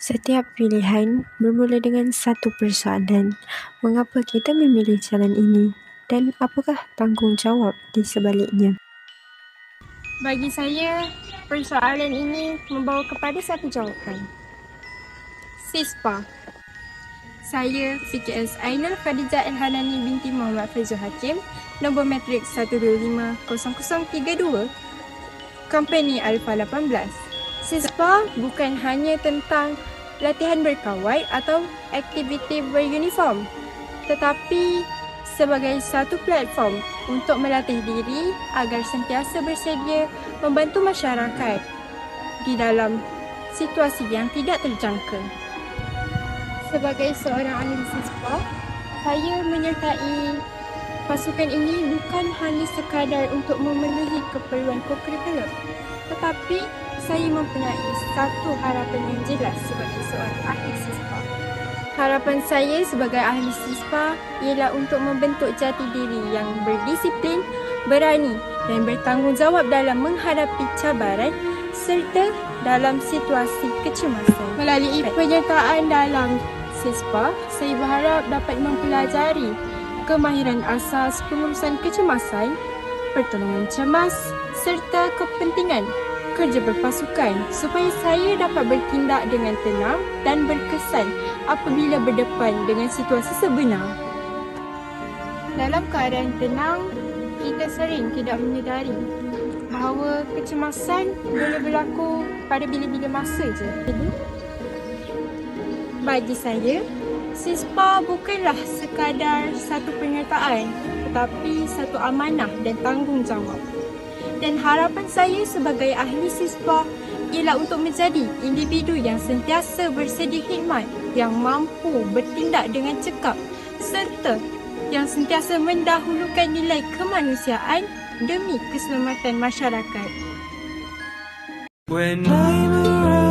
Setiap pilihan bermula dengan satu persoalan. Mengapa kita memilih jalan ini? Dan apakah tanggungjawab di sebaliknya? Bagi saya, persoalan ini membawa kepada satu jawapan. SISPA Saya, PKS Ainul Khadijah Elhanani binti Muhammad Fazul Hakim, nombor matrik 1250032, Company Alpha 18. SISPA bukan hanya tentang latihan berkawal atau aktiviti beruniform tetapi sebagai satu platform untuk melatih diri agar sentiasa bersedia membantu masyarakat di dalam situasi yang tidak terjangka. Sebagai seorang ahli siswa, saya menyertai pasukan ini bukan hanya sekadar untuk memenuhi keperluan kokurikulum tetapi saya mempunyai satu harapan yang jelas sebagai seorang ahli siswa. Harapan saya sebagai ahli siswa ialah untuk membentuk jati diri yang berdisiplin, berani dan bertanggungjawab dalam menghadapi cabaran serta dalam situasi kecemasan. Melalui penyertaan dalam siswa, saya berharap dapat mempelajari kemahiran asas pengurusan kecemasan, pertolongan cemas serta kepentingan kerja berpasukan supaya saya dapat bertindak dengan tenang dan berkesan apabila berdepan dengan situasi sebenar. Dalam keadaan tenang, kita sering tidak menyedari bahawa kecemasan boleh berlaku pada bila-bila masa je. Bagi saya, SISPA bukanlah sekadar satu penyertaan tetapi satu amanah dan tanggungjawab dan harapan saya sebagai ahli siswa ialah untuk menjadi individu yang sentiasa bersedia khidmat yang mampu bertindak dengan cekap serta yang sentiasa mendahulukan nilai kemanusiaan demi keselamatan masyarakat. When I'm around